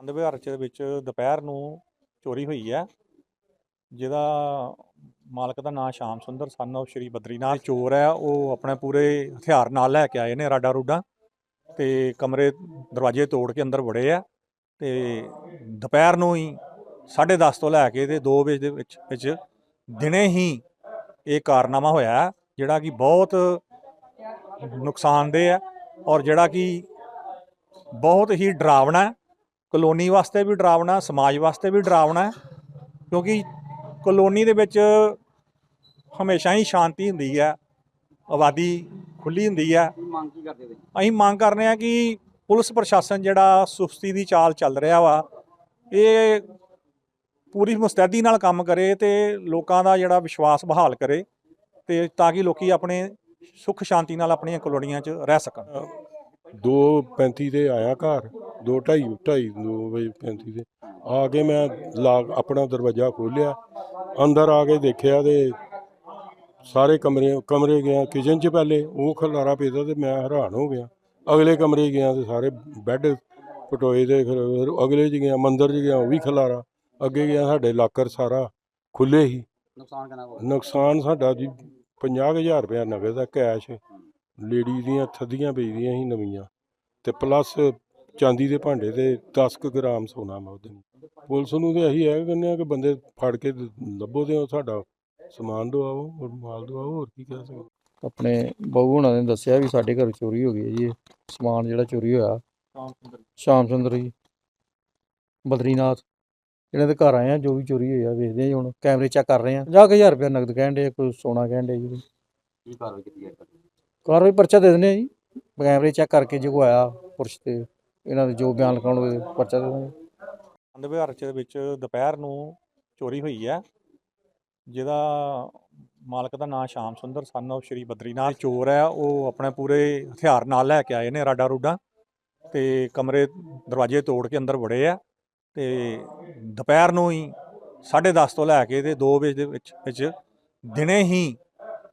ਅੰਧ ਵਿਹਾਰ ਚ ਵਿੱਚ ਦੁਪਹਿਰ ਨੂੰ ਚੋਰੀ ਹੋਈ ਹੈ। ਜਿਹਦਾ ਮਾਲਕ ਦਾ ਨਾਮ ਸ਼ਾਮ ਸੁੰਦਰ ਸਨ of ਸ਼੍ਰੀ ਬਦਰੀਨਾਥ ਚੋਰ ਹੈ। ਉਹ ਆਪਣੇ ਪੂਰੇ ਹਥਿਆਰ ਨਾਲ ਲੈ ਕੇ ਆਏ ਨੇ ਰਾਡਾ ਰੂਡਾ ਤੇ ਕਮਰੇ ਦਰਵਾਜ਼ੇ ਤੋੜ ਕੇ ਅੰਦਰ ਵੜੇ ਆ ਤੇ ਦੁਪਹਿਰ ਨੂੰ ਹੀ 10:30 ਤੋਂ ਲੈ ਕੇ ਤੇ 2 ਵਜੇ ਦੇ ਵਿੱਚ ਵਿੱਚ ਦਿਨੇ ਹੀ ਇਹ ਕਾਰਨਾਮਾ ਹੋਇਆ ਜਿਹੜਾ ਕਿ ਬਹੁਤ ਨੁਕਸਾਨਦੇਹ ਹੈ ਔਰ ਜਿਹੜਾ ਕਿ ਬਹੁਤ ਹੀ ਡਰਾਵਣਾ ਹੈ। ਕਲੋਨੀ ਵਾਸਤੇ ਵੀ ਡਰਾਵਣਾ ਸਮਾਜ ਵਾਸਤੇ ਵੀ ਡਰਾਵਣਾ ਹੈ ਕਿਉਂਕਿ ਕਲੋਨੀ ਦੇ ਵਿੱਚ ਹਮੇਸ਼ਾ ਹੀ ਸ਼ਾਂਤੀ ਹੁੰਦੀ ਹੈ ਆਬਾਦੀ ਖੁੱਲੀ ਹੁੰਦੀ ਹੈ। ਮੰਗ ਕੀ ਕਰਦੇ ਤੁਸੀਂ ਅਸੀਂ ਮੰਗ ਕਰਨੇ ਆ ਕਿ ਪੁਲਿਸ ਪ੍ਰਸ਼ਾਸਨ ਜਿਹੜਾ ਸੁਸਤੀ ਦੀ ਚਾਲ ਚੱਲ ਰਿਹਾ ਵਾ ਇਹ ਪੂਰੀ ਮੁਸਤੈਦੀ ਨਾਲ ਕੰਮ ਕਰੇ ਤੇ ਲੋਕਾਂ ਦਾ ਜਿਹੜਾ ਵਿਸ਼ਵਾਸ ਬਹਾਲ ਕਰੇ ਤੇ ਤਾਂ ਕਿ ਲੋਕੀ ਆਪਣੇ ਸੁੱਖ ਸ਼ਾਂਤੀ ਨਾਲ ਆਪਣੀਆਂ ਕਲੋਨੀਆਂ 'ਚ ਰਹਿ ਸਕਣ। ਦੋ 35 ਤੇ ਆਇਆ ਘਰ। ਦੋ ਢਾਈ ਢਾਈ ਦੋ ਵਜੇ 35 ਤੇ ਆ ਕੇ ਮੈਂ ਲਾ ਆਪਣਾ ਦਰਵਾਜ਼ਾ ਖੋਲ੍ਹਿਆ। ਅੰਦਰ ਆ ਕੇ ਦੇਖਿਆ ਤੇ ਸਾਰੇ ਕਮਰੇ ਕਮਰੇ ਗਿਆ ਕਿਚਨ 'ਚ ਪਹਿਲੇ ਉਹ ਖਲਾਰਾ ਪਿਆ ਤੇ ਮੈਂ ਹੈਰਾਨ ਹੋ ਗਿਆ। ਅਗਲੇ ਕਮਰੇ ਗਿਆ ਤੇ ਸਾਰੇ ਬੈੱਡ ਪਟੋਏ ਦੇ ਫਿਰ ਅਗਲੇ 'ਚ ਗਿਆ ਮੰਦਰ 'ਚ ਗਿਆ ਉਹ ਵੀ ਖਲਾਰਾ। ਅੱਗੇ ਗਿਆ ਸਾਡੇ ਲਾਕਰ ਸਾਰਾ ਖੁੱਲੇ ਹੀ। ਨੁਕਸਾਨ ਕਿੰਨਾ ਹੋਇਆ? ਨੁਕਸਾਨ ਸਾਡਾ ਜੀ 50000 ਰੁਪਇਆ ਨਗਦ ਦਾ ਕੈਸ਼ ਲੇਡੀ ਦੀਆਂ ਥੱਦੀਆਂ ਵੇਚਦੀਆਂ ਸੀ ਨਵੀਆਂ। ਤੇ ਪਲੱਸ ਚਾਂਦੀ ਦੇ ਭਾਂਡੇ ਤੇ 10 ਕੁ ਗ੍ਰਾਮ ਸੋਨਾ ਮੈਂ ਉਹਦੇ ਪੁਲਿਸ ਨੂੰ ਤੇ ਇਹੀ ਹੈ ਕਹਿੰਦੇ ਆ ਕਿ ਬੰਦੇ ਫੜ ਕੇ ਲੱਭੋ ਤੇ ਉਹ ਸਾਡਾ ਸਮਾਨ ਦਵਾਓ ਔਰ ਮਾਲ ਦਵਾਓ ਹੋਰ ਕੀ ਕਹਿ ਸਕਦੇ। ਆਪਣੇ ਬਹੂ ਹੁਣਾਂ ਨੇ ਦੱਸਿਆ ਵੀ ਸਾਡੇ ਘਰ ਚੋਰੀ ਹੋ ਗਈ ਹੈ ਜੀ ਇਹ ਸਮਾਨ ਜਿਹੜਾ ਚੋਰੀ ਹੋਇਆ। ਸ਼ਾਮ ਸੁੰਦਰ ਜੀ ਬਦਰੀਨਾਥ ਇਹਨਾਂ ਦੇ ਘਰ ਆਏ ਆ ਜੋ ਵੀ ਚੋਰੀ ਹੋਇਆ ਵੇਖਦੇ ਆ ਜੀ ਹੁਣ ਕੈਮਰੇ ਚੈੱਕ ਕਰ ਰਹੇ ਆ। 50000 ਰੁਪਇਆ ਨਗਦ ਕਹਿਣ ਦੇ ਕੋਈ ਸੋਨਾ ਕਹਿਣ ਦੇ ਜੀ ਕੀ ਕਾਰਵਾਈ ਕੀਤੀ ਹੈ? ਕਾਰਵਾਈ ਪਰਚਾ ਦੇ ਦਿੰਦੇ ਆ ਜੀ ਕੈਮਰੇ ਚੈੱਕ ਕਰਕੇ ਜੋ ਆਇਆ ਪੁਰਸ਼ ਤੇ। ਇਹਨਾਂ ਦੇ ਜੋ ਬਿਆਨ ਲਿਖਾਉਣਗੇ ਪਰਚਾ ਦੇ ਦਾਂਗੇ ਅੰਧ ਵਿਹਾਰ ਚ ਵਿੱਚ ਦੁਪਹਿਰ ਨੂੰ ਚੋਰੀ ਹੋਈ ਹੈ। ਜਿਹਦਾ ਮਾਲਕ ਦਾ ਨਾਮ ਸ਼ਾਮ ਸੁੰਦਰ ਸਨ of ਸ਼੍ਰੀ ਬਦਰੀਨਾਥ ਚੋਰ ਹੈ। ਉਹ ਆਪਣੇ ਪੂਰੇ ਹਥਿਆਰ ਨਾਲ ਲੈ ਕੇ ਆਏ ਨੇ ਰਾਡਾ ਰੂਡਾ ਤੇ ਕਮਰੇ ਦਰਵਾਜ਼ੇ ਤੋੜ ਕੇ ਅੰਦਰ ਵੜੇ ਆ ਤੇ ਦੁਪਹਿਰ ਨੂੰ ਹੀ 10:30 ਤੋਂ ਲੈ ਕੇ ਤੇ 2 ਵਜੇ ਦੇ ਵਿੱਚ ਵਿੱਚ ਦਿਨੇ ਹੀ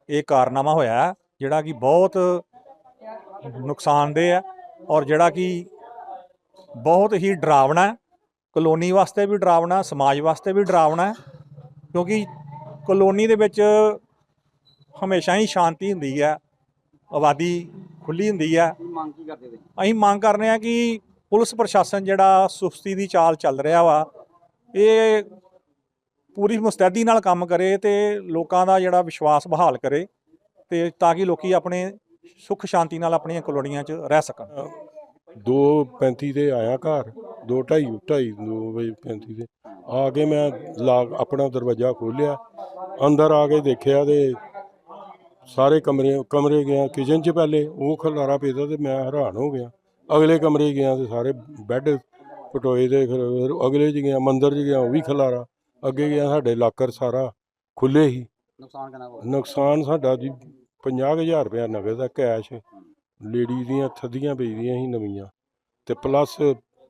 ਇਹ ਕਾਰਨਾਮਾ ਹੋਇਆ ਹੈ, ਜਿਹੜਾ ਕਿ ਬਹੁਤ ਨੁਕਸਾਨਦੇਹ ਹੈ। ਔਰ ਜਿਹੜਾ ਕਿ ਬਹੁਤ ਹੀ ਡਰਾਵਣਾ ਹੈ। ਕਲੋਨੀ ਵਾਸਤੇ ਵੀ ਡਰਾਵਣਾ ਸਮਾਜ ਵਾਸਤੇ ਵੀ ਡਰਾਵਣਾ ਹੈ ਕਿਉਂਕਿ ਕਲੋਨੀ ਦੇ ਵਿੱਚ ਹਮੇਸ਼ਾ ਹੀ ਸ਼ਾਂਤੀ ਹੁੰਦੀ ਹੈ ਆਬਾਦੀ ਖੁੱਲੀ ਹੁੰਦੀ ਹੈ। ਕੀ ਮੰਗ ਕੀ ਕਰਦੇ ਤੁਸੀਂ ਅਸੀਂ ਮੰਗ ਕਰਨੇ ਆ ਕਿ ਪੁਲਿਸ ਪ੍ਰਸ਼ਾਸਨ ਜਿਹੜਾ ਸੁਸਤੀ ਦੀ ਚਾਲ ਚੱਲ ਰਿਹਾ ਵਾ ਇਹ ਪੂਰੀ ਮੁਸਤੈਦੀ ਨਾਲ ਕੰਮ ਕਰੇ ਤੇ ਲੋਕਾਂ ਦਾ ਜਿਹੜਾ ਵਿਸ਼ਵਾਸ ਬਹਾਲ ਕਰੇ ਤੇ ਤਾਂ ਕਿ ਲੋਕੀ ਆਪਣੇ ਸੁੱਖ ਸ਼ਾਂਤੀ ਨਾਲ ਆਪਣੀਆਂ ਕਲੋਨੀਆਂ 'ਚ ਰਹਿ ਸਕਣ। ਦੋ 35 ਤੇ ਆਇਆ ਘਰ ਦੋ ਢਾਈ ਢਾਈ ਦੋ ਵਜੇ 35 ਤੇ ਆ ਕੇ ਮੈਂ ਲਾ ਆਪਣਾ ਦਰਵਾਜ਼ਾ ਖੋਲ੍ਹਿਆ ਅੰਦਰ ਆ ਕੇ ਦੇਖਿਆ ਤੇ ਸਾਰੇ ਕਮਰੇ ਕਮਰੇ ਗਿਆ ਕਿਚਨ 'ਚ ਪਹਿਲੇ ਉਹ ਖਲਾਰਾ ਪਿਆ ਤੇ ਮੈਂ ਹੈਰਾਨ ਹੋ ਗਿਆ। ਅਗਲੇ ਕਮਰੇ ਗਿਆ ਤੇ ਸਾਰੇ ਬੈੱਡ ਪਟੋਏ ਦੇ ਫਿਰ ਅਗਲੇ 'ਚ ਗਿਆ ਮੰਦਰ 'ਚ ਗਿਆ ਉਹ ਵੀ ਖਲਾਰਾ। ਅੱਗੇ ਗਿਆ ਸਾਡੇ ਲਾਕਰ ਸਾਰਾ ਖੁੱਲੇ ਹੀ। ਨੁਕਸਾਨ ਕਿੰਨਾ ਹੋਇਆ? ਨੁਕਸਾਨ ਸਾਡਾ ਜੀ 50000 ਰੁਪਇਆ ਨਗਦ ਦਾ ਕੈਸ਼। ਲੇਡੀ ਦੀਆਂ ਥੱਦੀਆਂ ਵੇਚਦੀਆਂ ਸੀ ਨਵੀਆਂ ਤੇ ਪਲੱਸ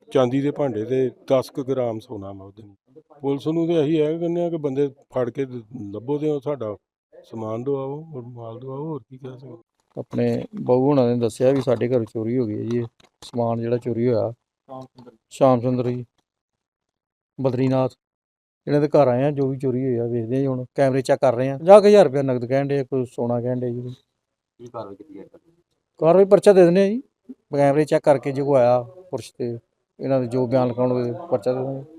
ਚਾਂਦੀ ਦੇ ਭਾਂਡੇ ਤੇ 10 ਕੁ ਗ੍ਰਾਮ ਸੋਨਾ ਮੈਂ ਉਹਦੇ ਪੁਲਿਸ ਨੂੰ ਤੇ ਇਹੀ ਹੈ ਕਹਿੰਦੇ ਆ ਕਿ ਬੰਦੇ ਫੜ ਕੇ ਲੱਭੋ ਤੇ ਉਹ ਸਾਡਾ ਸਮਾਨ ਦਵਾਓ ਔਰ ਮਾਲ ਦਵਾਓ ਹੋਰ ਕੀ ਕਹਿ ਸਕਦੇ। ਆਪਣੇ ਬਹੂ ਹੁਣਾਂ ਨੇ ਦੱਸਿਆ ਵੀ ਸਾਡੇ ਘਰ ਚੋਰੀ ਹੋ ਗਈ ਹੈ ਜੀ ਇਹ ਸਮਾਨ ਜਿਹੜਾ ਚੋਰੀ ਹੋਇਆ। ਸ਼ਾਮ ਸੁੰਦਰ ਜੀ ਬਦਰੀਨਾਥ ਇਹਨਾਂ ਦੇ ਘਰ ਆਏ ਆ ਜੋ ਵੀ ਚੋਰੀ ਹੋਇਆ ਵੇਖਦੇ ਆ ਜੀ ਹੁਣ ਕੈਮਰੇ ਚੈੱਕ ਕਰ ਰਹੇ ਆ 50000 ਰੁਪਇਆ ਨਗਦ ਕਹਿਣ ਦੇ ਕੋਈ ਸੋਨਾ ਕਹਿਣ ਦੇ ਜੀ। ਕੀ ਕਾਰਵਾਈ ਕੀਤੀ? ਹੈ ਕਾਰਵਾਈ ਪਰਚਾ ਦੇ ਦਿੰਦੇ ਆ ਜੀ। ਕੈਮਰੇ ਚੈੱਕ ਕਰਕੇ ਜੇ ਕੋਈ ਆਇਆ ਪੁਰਸ਼ ਤੇ, ਇਹਨਾਂ ਦੇ ਜੋ ਬਿਆਨ ਲਿਖਾਉਣਗੇ, ਪਰਚਾ ਦੇ ਦਾਂਗੇ